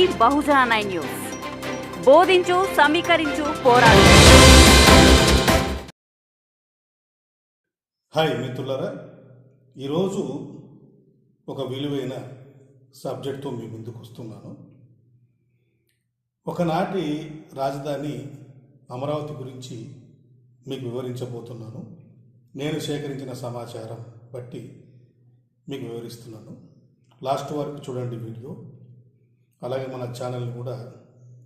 మీ బహుజన nine news. బోధించు సమీకరించు పోరాడు. హాయ్ మిత్రులారా ఈరోజు ఒక విలువైన సబ్జెక్ట్తో మీ ముందుకు వస్తున్నాను ఒకనాటి రాజధాని అమరావతి గురించి మీకు వివరించబోతున్నాను. నేను సేకరించిన సమాచారం బట్టి మీకు వివరిస్తున్నాను. లాస్ట్ వరకు చూడండి వీడియో. అలాగే మన ఛానల్ కూడా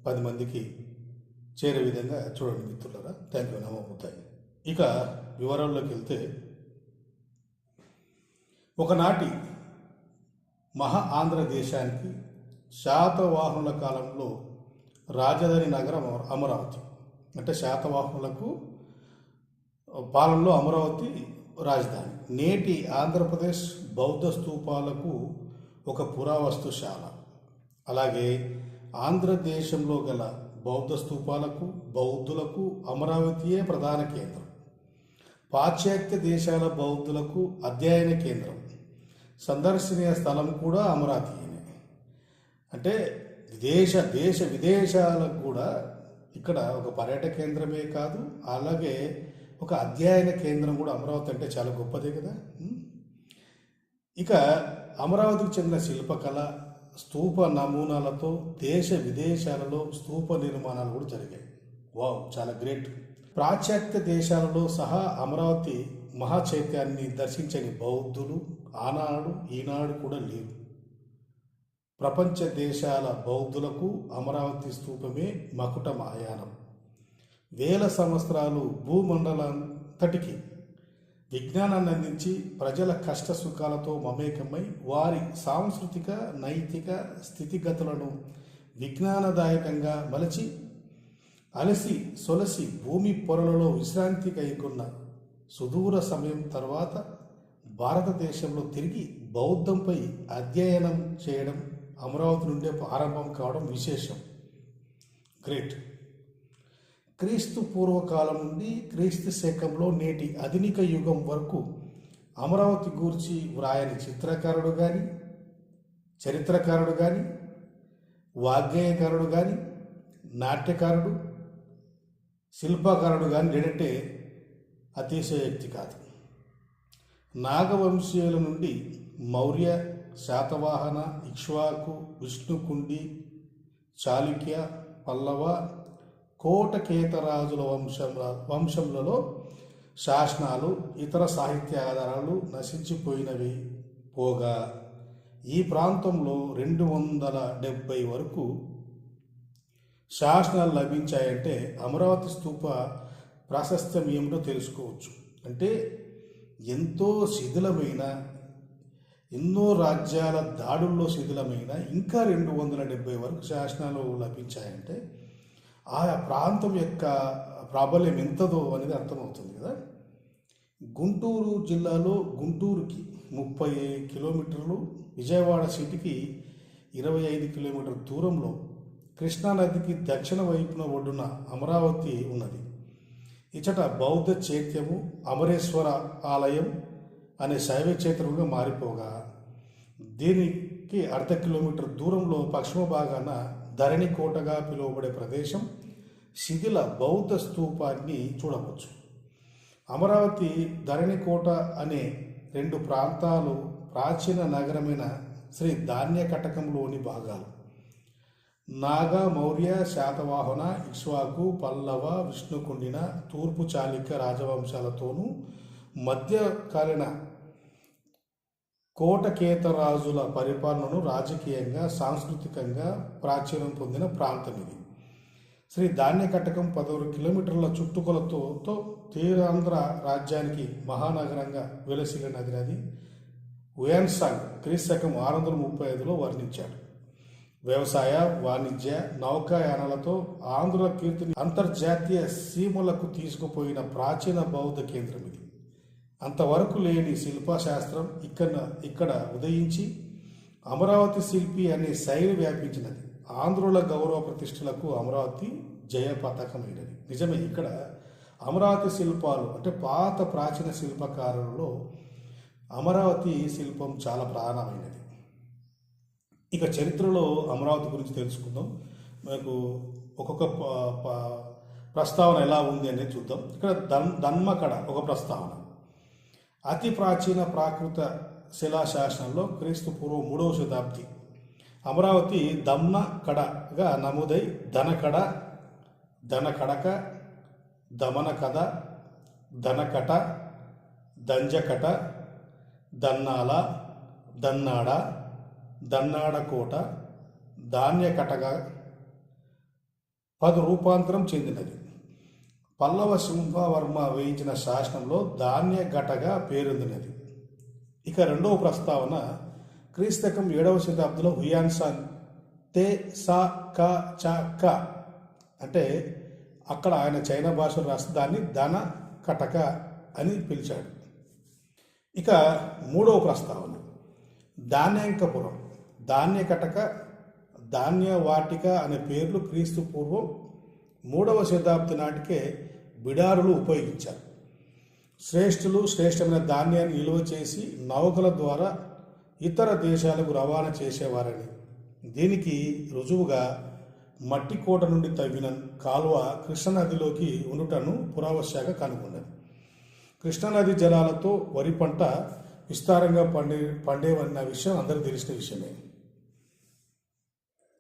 పది మందికి చేరే విధంగా చూడండి మిత్రులరా. థ్యాంక్ యూ నమ్మబోతాయి ఇక వివరాల్లోకి వెళ్తే ఒకనాటి మహా ఆంధ్ర దేశానికి శాతవాహనుల కాలంలో రాజధాని నగరం అమరావతి. అంటే శాతవాహనులకు పాలనలో అమరావతి రాజధాని. నేటి ఆంధ్రప్రదేశ్ బౌద్ధ స్తూపాలకు ఒక పురావస్తుశాల. అలాగే ఆంధ్రదేశంలో గల బౌద్ధ స్థూపాలకు బౌద్ధులకు అమరావతియే ప్రధాన కేంద్రం. పాశ్చాత్య దేశాల బౌద్ధులకు అధ్యయన కేంద్రం. సందర్శనీయ స్థలం కూడా అమరావతినే అంటే దేశ దేశ విదేశాలకు కూడా ఇక్కడ ఒక పర్యటన కేంద్రమే కాదు అలాగే ఒక అధ్యయన కేంద్రం కూడా అమరావతి అంటే చాలా గొప్పదే కదా. ఇక అమరావతికి చెందిన శిల్పకళ స్తూప నమూనాలతో దేశ విదేశాలలో స్తూప నిర్మాణాలు కూడా జరిగాయి. వావ్ చాలా గ్రేట్. పాశ్చాత్య దేశాలలో సహా అమరావతి మహాచైత్యాన్ని దర్శించని బౌద్ధులు ఆనాడు ఈనాడు కూడా లేవు. ప్రపంచ దేశాల బౌద్ధులకు అమరావతి స్తూపమే మకుట మాయానం వేల సంవత్సరాలు భూమండలంతటికి విజ్ఞానాన్ని అందించి ప్రజల కష్ట సుఖాలతో మమేకమై వారి సాంస్కృతిక నైతిక స్థితిగతులను విజ్ఞానదాయకంగా మలచి అలసి సొలసి భూమి పొరలలో విశ్రాంతి కైకున్న సుదూర సమయం తర్వాత భారతదేశంలో తిరిగి బౌద్ధంపై అధ్యయనం చేయడం అమరావతి నుండే ప్రారంభం కావడం విశేషం. గ్రేట్. క్రీస్తు పూర్వకాలం నుండి క్రీస్తు శకంలో నేటి ఆధునిక యుగం వరకు అమరావతి గూర్చి వ్రాయని చిత్రకారుడు కానీ చరిత్రకారుడు కానీ వాగ్గేయకారుడు కానీ నాట్యకారుడు శిల్పకారుడు కానీ లేడంటే అతిశయోక్తి కాదు. నాగవంశీయుల నుండి మౌర్య శాతవాహన ఇక్ష్వాకు విష్ణుకుండి చాళుక్య పల్లవ కోటకేతరాజుల వంశం వంశములలో శాసనాలు ఇతర సాహిత్య ఆధారాలు నశించిపోయినవి పోగా. ఈ ప్రాంతంలో రెండు వందల డెబ్భై వరకు శాసనాలు లభించాయంటే అమరావతి స్తూప ప్రాశస్త్యం ఏమిటో తెలుసుకోవచ్చు. అంటే ఎంతో శిథిలమైన ఎన్నో రాజ్యాల దాడుల్లో శిథిలమైన ఇంకా రెండు వందల డెబ్బై వరకు శాసనాలు లభించాయంటే ఆయా ప్రాంతం యొక్క ప్రాబల్యం ఎంతదో అనేది అర్థమవుతుంది కదా? గుంటూరు జిల్లాలో గుంటూరుకి ముప్పై కిలోమీటర్లు విజయవాడ సిటీకి ఇరవై ఐదు కిలోమీటర్ దూరంలో కృష్ణానదికి దక్షిణ వైపున ఒడ్డున అమరావతి ఉన్నది. ఇచ్చట బౌద్ధ చైత్యము అమరేశ్వర ఆలయం అనే శైవ క్షేత్రంగా మారిపోగా దీనికి అర్ధ కిలోమీటర్ దూరంలో పశ్చిమ భాగాన ధరణి కోటగా పిలువబడే ప్రదేశం శిథిల బౌద్ధ స్తూపాన్ని చూడవచ్చు. అమరావతి ధరణికోట అనే రెండు ప్రాంతాలు ప్రాచీన నగరమైన శ్రీ ధాన్యకటకంలోని భాగాలు. నాగ మౌర్య శాతవాహన ఇక్ష్వాకు పల్లవ విష్ణుకుండిన తూర్పు చాళుక్య రాజవంశాలతోనూ మధ్యకాలీన కోటకేతరాజుల పరిపాలనను రాజకీయంగా సాంస్కృతికంగా ప్రాచుర్యం పొందిన ప్రాంతం ఇది. శ్రీ ధాన్యకటకం పదహారు కిలోమీటర్ల చుట్టుకొలతో తీరాంధ్ర రాజ్యానికి మహానగరంగా వెలసిల్లిన నది నది ఉయాన్సాంగ్ క్రీశకం ఆరు వందల ముప్పై ఐదులో వర్ణించాడు. వ్యవసాయ వాణిజ్య నౌకాయానాలతో ఆంధ్ర కీర్తిని అంతర్జాతీయ సీమలకు తీసుకుపోయిన ప్రాచీన బౌద్ధ కేంద్రం ఇది. అంతవరకు లేని శిల్పశాస్త్రం ఇక్కడ ఇక్కడ ఉదయించి అమరావతి శిల్పి అనే శైలి వ్యాపించినది. ఆంధ్రుల గౌరవ ప్రతిష్టలకు అమరావతి జయ పతాకమైనది నిజమే ఇక్కడ అమరావతి శిల్పాలు అంటే పాత ప్రాచీన శిల్పకారులలో అమరావతి శిల్పం చాలా ప్రాణమైనది ఇక చరిత్రలో అమరావతి గురించి తెలుసుకుందాం. మనకు ఒక్కొక్క ప్రస్తావన ఎలా ఉంది అనేది చూద్దాం. ఇక్కడ దన్ దన్మకడ ఒక ప్రస్తావన. అతి ప్రాచీన ప్రాకృత శిలాశాసనంలో క్రీస్తు పూర్వం మూడవ శతాబ్ది. అమరావతి దమ్న కడగా నమోదై ధనకడ ధనకడక దమన కథ ధనకట దంజకట దన్నాల దన్నాడ దన్నాడకోట ధాన్యకటగా పదు రూపాంతరం చెందినది. పల్లవ సింహవర్మ వేయించిన శాసనంలో ధాన్య ఘటగా పేరొందినది. ఇక రెండవ ప్రస్తావన క్రీస్తకం ఏడవ శతాబ్దంలో హుయాన్సాన్ తే సా క చ క అంటే అక్కడ ఆయన చైనా భాషలో రాస్తే దాన్ని ధన కటక అని పిలిచాడు. ఇక మూడవ ప్రస్తావన ధాన్యాంకపురం. ధాన్య కటక ధాన్య వాటిక అనే పేర్లు క్రీస్తు పూర్వం మూడవ శతాబ్ది నాటికే బిడారులు ఉపయోగించారు. శ్రేష్ఠులు శ్రేష్టమైన ధాన్యాన్ని నిల్వ చేసి నౌకల ద్వారా ఇతర దేశాలకు రవాణా చేసేవారని. దీనికి రుజువుగా మట్టి కోట నుండి తవ్విన కాలువ కృష్ణనదిలోకి ఉండుటను పురావశాఖ కనుగొన్నది. కృష్ణానది జలాలతో వరి పంట విస్తారంగా పండే పండేవన్న విషయం అందరికీ తెలిసిన విషయమే.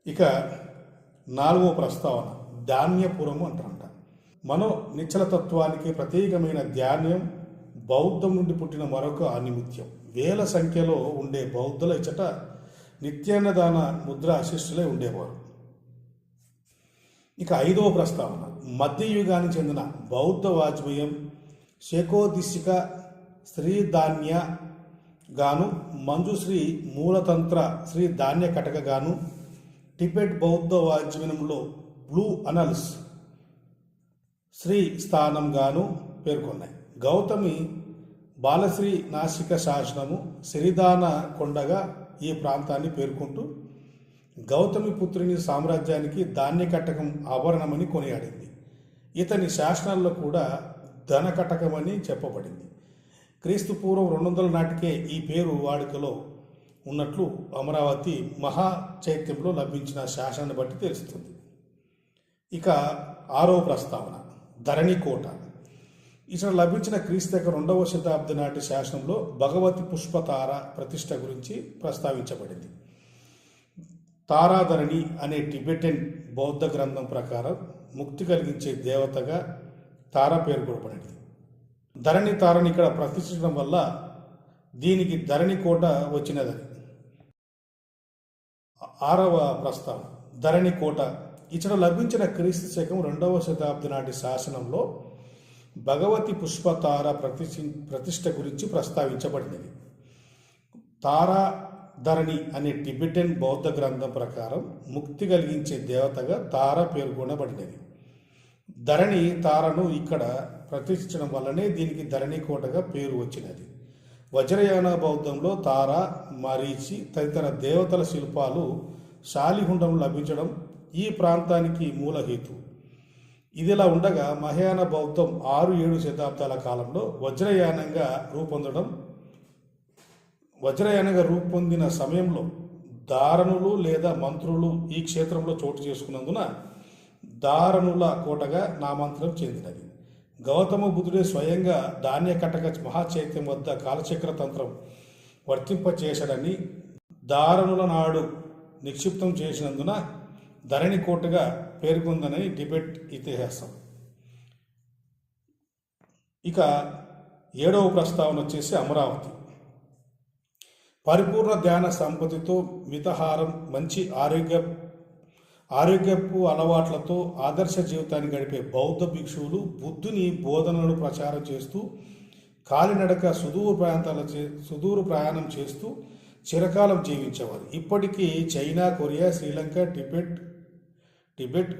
ఇక నాలుగో ప్రస్తావన. ధాన్యపురము అంటారంట. మనో నిశ్చలతత్వానికి ప్రత్యేకమైన ధాన్యం బౌద్ధం నుండి పుట్టిన మరొక అనిమిత్యం. వేల సంఖ్యలో ఉండే బౌద్ధుల ఇచ్చట నిత్యాన్నదాన ముద్ర అశిష్టులై ఉండేవారు. ఇక ఐదవ ప్రస్తావన మధ్యయుగానికి చెందిన బౌద్ధ వాజ్మయం శేకోదిశిక శ్రీధాన్య గాను మంజుశ్రీ మూలతంత్ర శ్రీ ధాన్య కటక గాను టిబెట్ బౌద్ధ వాజ్మయంలో బ్లూ అనల్స్ శ్రీ స్థానంగాను పేర్కొన్నాయి. గౌతమి బాలశ్రీ నాసిక శాసనము సిరిదాన కొండగా ఈ ప్రాంతాన్ని పేర్కొంటూ గౌతమి పుత్రుని సామ్రాజ్యానికి ధాన్యకటకం ఆభరణమని కొనియాడింది. ఇతని శాసనాల్లో కూడా ధనకటకమని చెప్పబడింది. క్రీస్తు పూర్వం రెండు వందల నాటికే ఈ పేరు వాడుకలో ఉన్నట్లు అమరావతి మహా చైత్యంలో లభించిన శాసనాన్ని బట్టి తెలుస్తుంది. ఇక ఆరో ప్రస్తావన ధరణి కోట. ఇతడు లభించిన క్రీస్తక రెండవ శతాబ్ది నాటి శాసనంలో భగవతి పుష్పతార ప్రతిష్ట గురించి ప్రస్తావించబడింది. తారాధరణి అనే టిబెటన్ బౌద్ధ గ్రంథం ప్రకారం ముక్తి కలిగించే దేవతగా తార పేర్కొనబడింది ధరణి తారని ఇక్కడ ప్రతిష్ఠించడం వల్ల దీనికి ధరణి కోట వచ్చినదని. ఆరవ ప్రస్తావన ధరణి కోట ఇచ్చట లభించిన క్రీస్తు శకం రెండవ శతాబ్ది నాటి శాసనంలో భగవతి పుష్పతార ప్రతిష్ఠి ప్రతిష్ట గురించి ప్రస్తావించబడినది. తారాధరణి అనే టిబెటన్ బౌద్ధ గ్రంథం ప్రకారం ముక్తి కలిగించే దేవతగా తార పేర్కొనబడినది. ధరణి తారను ఇక్కడ ప్రతిష్ఠించడం వల్లనే దీనికి ధరణి కోటగా పేరు వచ్చినది. వజ్రయాన బౌద్ధంలో తార మరీచి తదితర దేవతల శిల్పాలు శాలిహుండం లభించడం ఈ ప్రాంతానికి మూలహేతు ఇదిలా ఉండగా మహాయాన బౌద్ధం ఆరు ఏడు శతాబ్దాల కాలంలో వజ్రయానంగా రూపొందడం వజ్రయానంగా రూపొందిన సమయంలో దారణులు లేదా మంత్రులు ఈ క్షేత్రంలో చోటు చేసుకున్నందున దారణుల కోటగా నామాంతరం చెందినది. గౌతమ బుద్ధుడే స్వయంగా ధాన్య కటక మహాచైత్యం వద్ద కాలచక్ర తంత్రం వర్తింపచేశాడని దారణుల నాడు నిక్షిప్తం చేసినందున ధరణి కోటగా పేర్కొందని టిబెట్ ఇతిహాసం. ఇక ఏడవ ప్రస్తావన వచ్చేసి అమరావతి. పరిపూర్ణ ధ్యాన సంపత్తితో మితహారం మంచి ఆరోగ్య ఆరోగ్యపు అలవాట్లతో ఆదర్శ జీవితాన్ని గడిపే బౌద్ధ భిక్షువులు బుద్ధుని బోధనలు ప్రచారం చేస్తూ కాలినడక సుదూర ప్రాంతాల చే సుదూర ప్రయాణం చేస్తూ చిరకాలం జీవించేవారు. ఇప్పటికీ China Korea Sri Lanka Tibet Tibet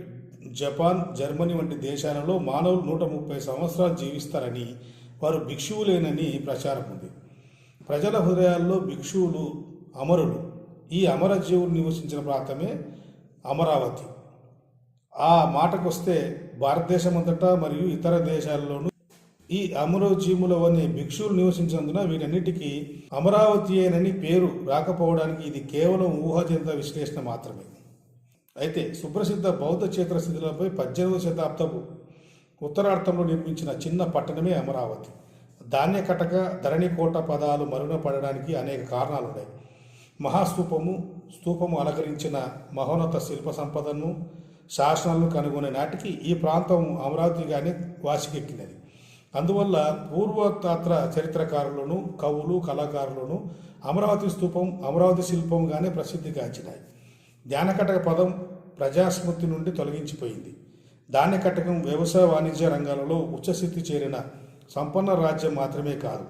Japan Germany వంటి దేశాలలో మానవులు నూట ముప్పై సంవత్సరాలు జీవిస్తారని వారు భిక్షువులేనని ప్రచారం ఉంది. ప్రజల హృదయాల్లో భిక్షువులు అమరులు. ఈ అమర జీవులు నివసించిన ప్రాంతమే అమరావతి. ఆ మాటకొస్తే భారతదేశం అంతటా మరియు ఇతర దేశాల్లోనూ ఈ అమరోజీములవనే భిక్షువులు నివసించినందున వీటన్నిటికీ అమరావతి అయినని పేరు రాకపోవడానికి ఇది కేవలం ఊహాజనిత విశ్లేషణ మాత్రమే. అయితే సుప్రసిద్ధ బౌద్ధ క్షేత్ర స్థితులపై పద్దెనిమిదవ శతాబ్దపు ఉత్తరార్థంలో నిర్మించిన చిన్న పట్టణమే అమరావతి. ధాన్యకటక ధరణికోట పదాలు మరుగున పడడానికి అనేక కారణాలున్నాయి. మహాస్తూపము స్తూపము అలంకరించిన మహోన్నత శిల్ప సంపదను శాసనాలను కనుగొనే నాటికి ఈ ప్రాంతం అమరావతిగానే వాసికెక్కినది. అందువల్ల పూర్వతాత్ర చరిత్రకారులను కవులు కళాకారులను అమరావతి స్తూపం అమరావతి శిల్పంగానే ప్రసిద్ధిగాంచినాయి. ధ్యానకటక పదం ప్రజాస్మృతి నుండి తొలగించిపోయింది. ధాన్యకటకం వ్యవసాయ వాణిజ్య రంగాలలో ఉచ్చస్థితి చేరిన సంపన్న రాజ్యం మాత్రమే కాదు.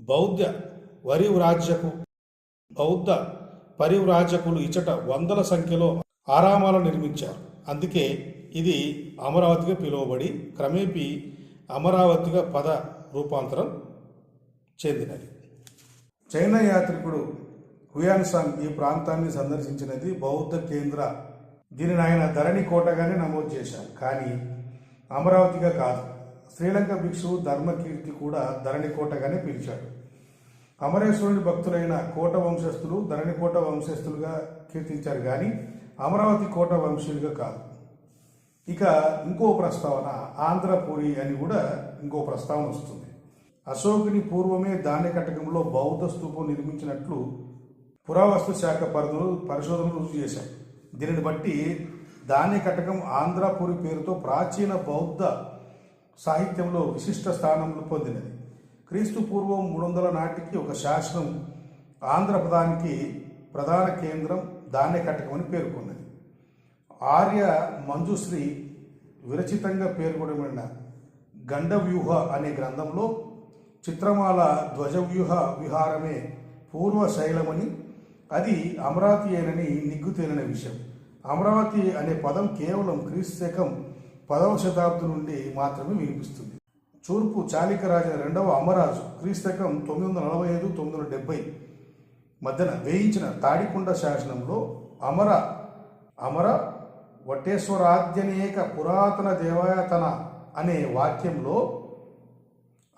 బౌద్ధ వరివ్రాజ్యకు బౌద్ధ పరివ్రాజకులు ఇచ్చట వందల సంఖ్యలో ఆరామాలు నిర్మించారు. అందుకే ఇది అమరావతిగా పిలువబడి క్రమేపీ అమరావతిగా పద రూపాంతరం చెందినది. చైనా యాత్రికుడు హుయాన్సాంగ్ ఈ ప్రాంతాన్ని సందర్శించినది బౌద్ధ కేంద్ర దీనిని ఆయన ధరణి కోటగానే నమోదు చేశారు. కానీ అమరావతిగా కాదు. శ్రీలంక భిక్షువు ధర్మకీర్తి కూడా ధరణి కోటగానే పిలిచాడు. అమరేశ్వరుని భక్తులైన కోట వంశస్థులు ధరణి కోట వంశస్థులుగా కీర్తించారు కానీ అమరావతి కోట వంశీయులుగా కాదు. ఇక ఇంకో ప్రస్తావన ఆంధ్రపురి అని కూడా ఇంకో ప్రస్తావన వస్తుంది. అశోకుని పూర్వమే ధాన్యకటకంలో బౌద్ధ స్తూపం నిర్మించినట్లు పురావస్తు శాఖ పరిధులు పరిశోధనలు రుజువు చేశాయి. దీనిని బట్టి ధాన్యకటకం ఆంధ్రపురి పేరుతో ప్రాచీన బౌద్ధ సాహిత్యంలో విశిష్ట స్థానంలో పొందినది. క్రీస్తు పూర్వం మూడు వందల నాటికి ఒక శాసనం ఆంధ్రపదానికి ప్రధాన కేంద్రం ధాన్యకటకం అని పేర్కొన్నది. ఆర్య మంజుశ్రీ విరచితంగా పేర్కొనబడిన గండవ్యూహ అనే గ్రంథంలో చిత్రమాల ధ్వజవ్యూహ విహారమే పూర్వ శైలమని అది అమరావతి అయినని నిగ్గు తేలిన విషయం. అమరావతి అనే పదం కేవలం క్రీస్తు శకం పదవ శతాబ్దం నుండి మాత్రమే వినిపిస్తుంది. తూర్పు చాళికరాజు రెండవ అమరాజు క్రీస్తకం తొమ్మిది వందల నలభై ఐదు తొమ్మిది వందల డెబ్బై మధ్యన వేయించిన తాడికొండ శాసనంలో అమర అమర వటేశ్వరాద్యనేక పురాతన దేవాయతన అనే వాక్యంలో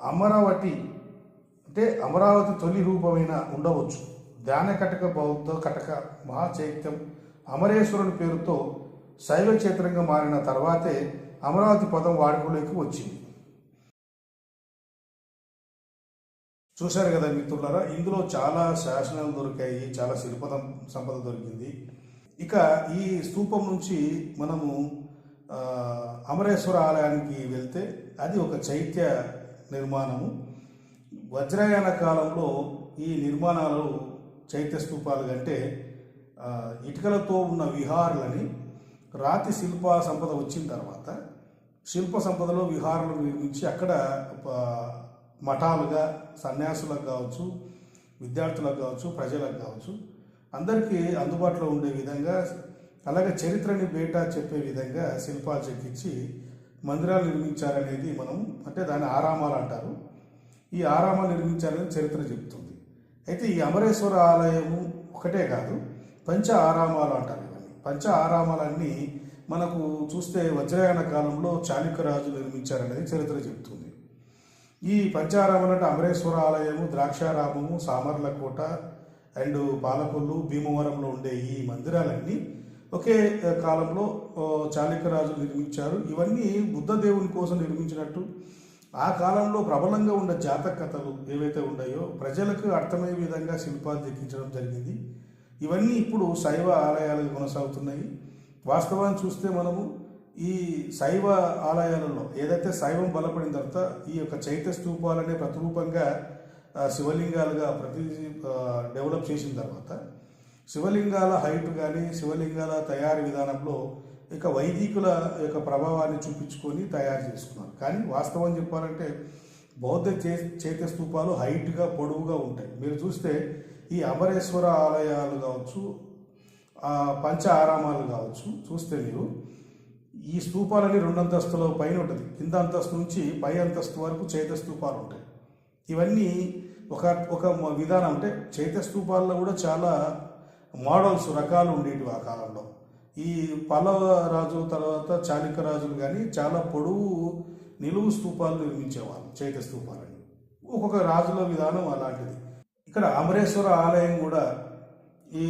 అమరవటి అంటే అమరావతి తొలి రూపమైన ఉండవచ్చు. ధ్యాన కటక బౌద్ధ కటక మహాచైత్యం అమరేశ్వరుని పేరుతో శైవ క్షేత్రంగా మారిన తర్వాతే అమరావతి పదం వాడుకలోకి వచ్చింది. చూశారు కదా మిత్రులారా ఇందులో చాలా శాసనాలు దొరికాయి చాలా శిల్ప సంపద దొరికింది. ఇక ఈ స్తూపం నుంచి మనము అమరేశ్వర ఆలయానికి వెళ్తే అది ఒక చైత్య నిర్మాణము. వజ్రయాన కాలంలో ఈ నిర్మాణాలు చైత్య స్తూపాలు కంటే ఇటుకలతో ఉన్న విహారులని రాతి శిల్ప సంపద వచ్చిన తర్వాత శిల్ప సంపదలో విహారాలు నిర్మించి అక్కడ మఠాలుగా సన్యాసులకు కావచ్చు విద్యార్థులకు కావచ్చు ప్రజలకు కావచ్చు అందరికీ అందుబాటులో ఉండే విధంగా అలాగే చరిత్రని బేటా చెప్పే విధంగా శిల్పాలు చెక్కించి మందిరాలు నిర్మించారనేది మనం అంటే దాన్ని ఆరామాలు అంటారు. ఈ ఆరామాలు నిర్మించారని చరిత్ర చెప్తుంది. అయితే ఈ అమరేశ్వర ఆలయము ఒకటే కాదు పంచ ఆరామాలు అంటారు ఇవన్నీ. పంచ ఆరామాలన్నీ మనకు చూస్తే వజ్రాయన కాలంలో చాళుక్యరాజు నిర్మించారనేది చరిత్ర చెబుతుంది. ఈ పంచారామాలు అంటే అమరేశ్వర ఆలయము ద్రాక్షారామము సామర్లకోట అండ్ పాలకొల్లు భీమవరంలో ఉండే ఈ మందిరాలన్నీ ఒకే కాలంలో ఓ, నిర్మించారు. ఇవన్నీ బుద్ధదేవుని కోసం నిర్మించినట్టు ఆ కాలంలో ప్రబలంగా ఉన్న జాతక కథలు ఏవైతే ఉన్నాయో ప్రజలకు అర్థమయ్యే విధంగా శిల్పాలు చెక్కించడం జరిగింది. ఇవన్నీ ఇప్పుడు శైవ ఆలయాలు కొనసాగుతున్నాయి. వాస్తవాన్ని చూస్తే మనము ఈ శైవ ఆలయాలలో ఏదైతే శైవం బలపడిన తర్వాత ఈ యొక్క చైత్య స్తూపాలనే ప్రతిరూపంగా శివలింగాలుగా ప్రతి డెవలప్ చేసిన తర్వాత శివలింగాల హైట్ కానీ శివలింగాల తయారీ విధానంలో ఇక వైదికుల యొక్క ప్రభావాన్ని చూపించుకొని తయారు చేసుకున్నారు. కానీ వాస్తవం చెప్పాలంటే బౌద్ధ చే చేత స్తూపాలు హైట్గా పొడవుగా ఉంటాయి. మీరు చూస్తే ఈ అమరేశ్వర ఆలయాలు కావచ్చు పంచ ఆరామాలు కావచ్చు చూస్తే మీరు ఈ స్తూపాలని రెండు అంతస్తుల పైన ఉంటుంది. కింద అంతస్తు నుంచి పై అంతస్తు వరకు చైత స్తూపాలు ఉంటాయి. ఇవన్నీ ఒక ఒక విధానం అంటే చైత స్తూపాల్లో కూడా చాలా మోడల్స్ రకాలు ఉండేవి ఆ కాలంలో. ఈ పల్లవ రాజు తర్వాత చాళుక్య రాజులు కానీ చాలా పొడవు నిలువు స్తూపాలు నిర్మించేవాళ్ళు చైత స్తూపాలని ఒక్కొక్క రాజుల విధానం అలాంటిది. ఇక్కడ అమరేశ్వర ఆలయం కూడా ఈ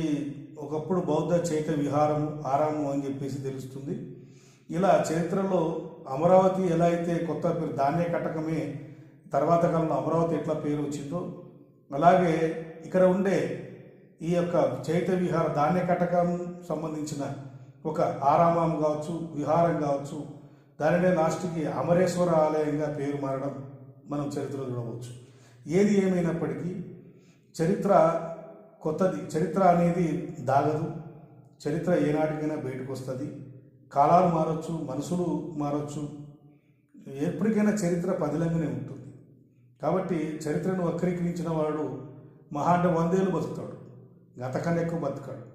ఒకప్పుడు బౌద్ధ చైత్య విహారము ఆరాము అని చెప్పేసి తెలుస్తుంది. ఇలా చరిత్రలో అమరావతి ఎలా అయితే కొత్త పేరు ధాన్య కటకమే తర్వాత కాలంలో అమరావతి ఎట్లా పేరు వచ్చిందో అలాగే ఇక్కడ ఉండే ఈ యొక్క చైత విహార ధాన్య కటకం సంబంధించిన ఒక ఆరామం కావచ్చు విహారం కావచ్చు దానినే లాస్ట్కి అమరేశ్వర ఆలయంగా పేరు మారడం మనం చరిత్రలో చూడవచ్చు. ఏది ఏమైనప్పటికీ చరిత్ర కొత్తది. చరిత్ర అనేది దాగదు. చరిత్ర ఏనాటికైనా బయటకు వస్తుంది కాలాలు మారచ్చు మనసులు మారచ్చు. ఎప్పటికైనా చరిత్ర పదిలంగానే ఉంటుంది. కాబట్టి చరిత్రను వక్రీకరించిన వాడు మహా అంటే వందేళ్ళు బతుకుతాడు. గతకన్నా ఎక్కువ బతుకాడు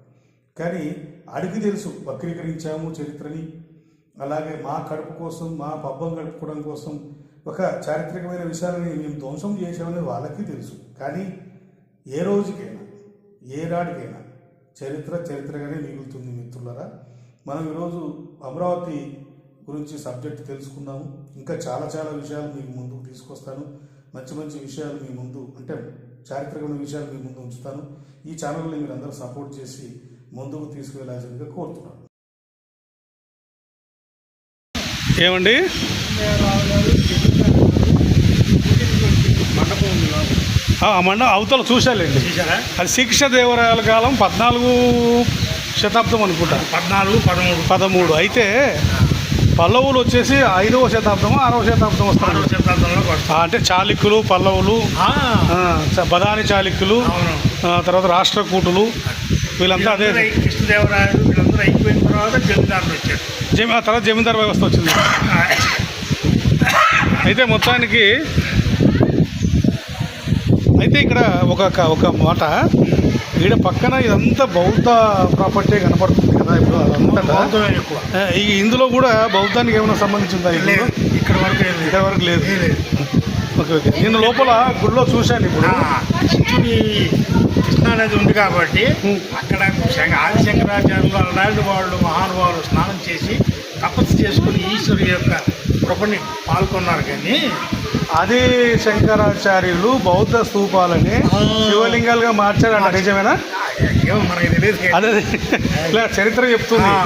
కానీ అడిగి తెలుసు వక్రీకరించాము చరిత్రని. అలాగే మా కడుపు కోసం మా పబ్బం గడుపుకోవడం కోసం ఒక చారిత్రకమైన విషయాలని మేము ధ్వంసం చేసామని వాళ్ళకి తెలుసు. కానీ ఏ రోజుకైనా ఏ నాటికైనా చరిత్ర చరిత్రగానే మిగులుతుంది మిత్రులరా. మనం ఈరోజు అమరావతి గురించి సబ్జెక్ట్ తెలుసుకున్నాము ఇంకా చాలా చాలా విషయాలు మీకు ముందుకు తీసుకొస్తాను. మంచి మంచి విషయాలు మీ ముందు అంటే చారిత్రకమైన విషయాలు మీ ముందు ఉంచుతాను. ఈ ఛానల్ని మీరు అందరూ సపోర్ట్ చేసి ముందుకు తీసుకువెళ్ళాల్సిందిగా కోరుతున్నాను. ఏమండి? మండ అవతల చూశాలండి. అది శిక్ష దేవరాయల కాలం పద్నాలుగు శతాబ్దం అనుకుంటా. పద్నాలుగు పదమూడు. పదమూడు. అయితే పల్లవులు వచ్చేసి ఐదవ శతాబ్దం ఆరవ శతాబ్దం వస్తారు. అంటే చాళుక్యులు పల్లవులు ఆ, ఆ, చ- బదాని చాళుక్యులు తర్వాత రాష్ట్రకూటులు వీళ్ళంతా అదే కృష్ణదేవరాయలు వీళ్ళందరూ అయిపోయిన తర్వాత జమీందారులు వచ్చారు. జమీ ఆ తర్వాత జమీందార్ వ్యవస్థ వచ్చింది. అయితే మొత్తానికి అయితే ఇక్కడ ఒక ఒక మాట. ఈడ పక్కన ఇదంతా బౌద్ధ ప్రాపర్టీ కనపడుతుంది కదా ఇప్పుడు అదంతా. ఎక్కువ. ఈ ఇందులో కూడా బౌద్ధానికి ఏమైనా సంబంధించిందా ఇక్కడ వరకు. ఇక్కడ వరకు లేదు. Okay okay. నేను లోపల గుడిలో చూశాను ఇప్పుడు. కృష్ణా నది ఉంది కాబట్టి అక్కడ ఆది శంకరాచార్యులు అలాంటి వాళ్ళు మహానుభావులు స్నానం చేసి తపస్సు చేసుకుని ఈశ్వరు యొక్క కృపని పాల్గొన్నారు కానీ ఆది శంకరాచార్యులు బౌద్ధ స్తూపాలని ఆ. శివలింగాలుగా మార్చారంట నిజమేనా? ఏమో మనకి తెలియదు. అదే. ఇలా చరిత్ర చెప్తుంది. ఆ,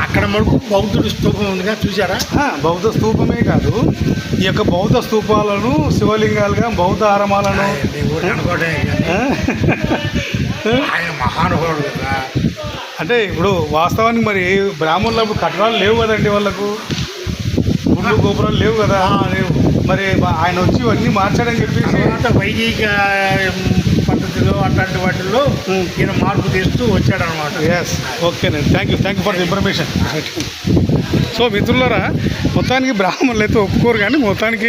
అక్కడ మనకు బౌద్ధుడి స్తూపం ఉందిగా చూసారా బౌద్ధ స్తూపమే కాదు. ఈ యొక్క బౌద్ధ స్తూపాలను శివలింగాలుగా బౌద్ధ ఆరమాలను? ఆయన మహానుభావుడు కదా. అంటే ఇప్పుడు వాస్తవానికి మరి బ్రాహ్మణులకు కట్టడాలు లేవు కదండి వాళ్ళకు? గుళ్ళు గోపురాలు లేవు కదా. మరి ఆయన వచ్చి ఇవన్నీ మార్చాడని చెప్పేసి వైదిక పద్ధతిలో అట్లాంటి వాటిల్లో ఉం. ఈయన మార్పు తెస్తూ వచ్చాడనమాట. ఎస్ ఓకేనండి thank you thank you for the information so మిత్రులారా మొత్తానికి బ్రాహ్మణులు అయితే ఒప్పుకోరు కానీ మొత్తానికి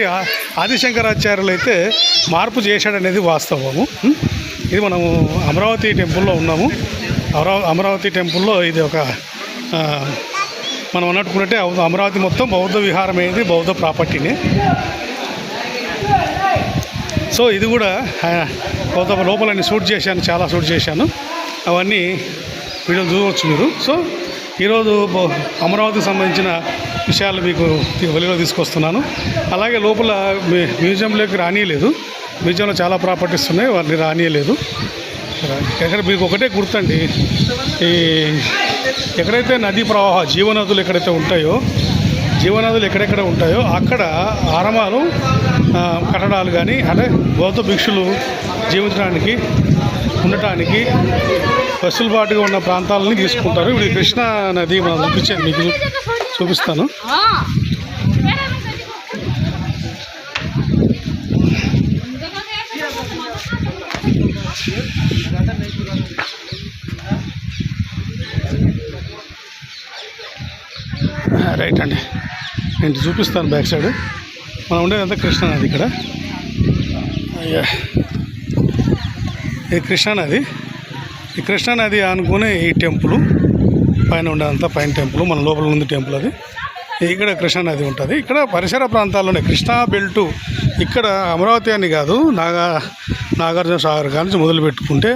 ఆదిశంకరాచార్యులు అయితే మార్పు చేశాడనేది వాస్తవము. ఉం? ఇది మనము అమరావతి టెంపుల్లో ఉన్నాము. అమరావతి అమరావతి టెంపుల్లో ఇది ఒక మనం అన్నట్టుకున్నట్టే అమరావతి మొత్తం బౌద్ధ విహారం అయింది బౌద్ధ ప్రాపర్టీని. సో ఇది కూడా ఆ, బౌద్ధ లోపలని షూట్ చేశాను చాలా షూట్ చేశాను. అవన్నీ వీడియోలు చూడవచ్చు మీరు. సో ఈరోజు అమరావతికి సంబంధించిన విషయాలు మీకు వెలుగులో తీసుకొస్తున్నాను. అలాగే లోపల మ్యూజియంలోకి రానియలేదు. మ్యూజియంలో చాలా ప్రాపర్టీస్ ఉన్నాయి వాటిని రానియలేదు. ఎక్కడ మీకు ఒకటే గుర్తండి ఈ ఎక్కడైతే నదీ ప్రవాహ జీవనదులు ఎక్కడైతే ఉంటాయో జీవనదులు ఎక్కడెక్కడ ఉంటాయో అక్కడ ఆరమాలు కట్టడాలు కానీ అంటే బౌద్ధ భిక్షులు జీవించడానికి ఉండటానికి వెసులుబాటుగా ఉన్న ప్రాంతాలని తీసుకుంటారు. ఇప్పుడు కృష్ణా నది మనం చూపించాను మీకు చూపిస్తాను. రైట్ అండి. నేను చూపిస్తాను బ్యాక్ సైడ్. మనం ఉండేదంతా కృష్ణా నది ఇక్కడ. అయ్యా. ఇది కృష్ణా నది. ఈ కృష్ణా నది అనుకునే ఈ టెంపుల్ పైన ఉండేదంతా పైన టెంపుల్ మన లోపల ఉంది టెంపుల్ అది. ఇక్కడ కృష్ణా నది ఉంటుంది. ఇక్కడ పరిసర ప్రాంతాల్లోనే కృష్ణా బెల్టు ఇక్కడ అమరావతి అని కాదు నాగా నాగార్జున సాగర్ కాడ నుంచి మొదలు పెట్టుకుంటే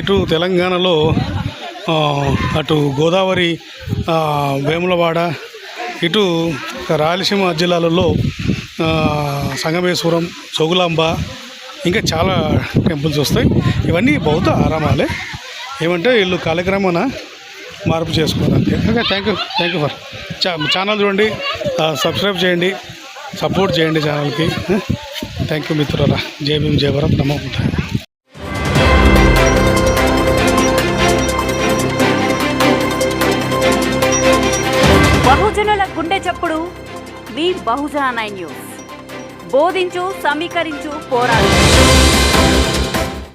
ఇటు తెలంగాణలో అటు గోదావరి వేములవాడ ఇటు రాయలసీమ జిల్లాలలో సంగమేశ్వరం సోగులాంబ ఇంకా చాలా టెంపుల్స్ వస్తాయి. ఇవన్నీ బౌద్ధ ఆరామాలే. ఏమంటే వీళ్ళు కాలక్రమాన మార్పు చేసుకోవాలి అంతే okay thank you thank you for చా ఛానల్ చూడండి సబ్స్క్రైబ్ చేయండి సపోర్ట్ చేయండి ఛానల్కి. థ్యాంక్ యూ మిత్రులరా. జై భీమ్ జయవరం భారత్. యువజనుల గుండె చప్పుడు. మీ బహుజన న్యూస్. బోధించు సమీకరించు పోరాడు.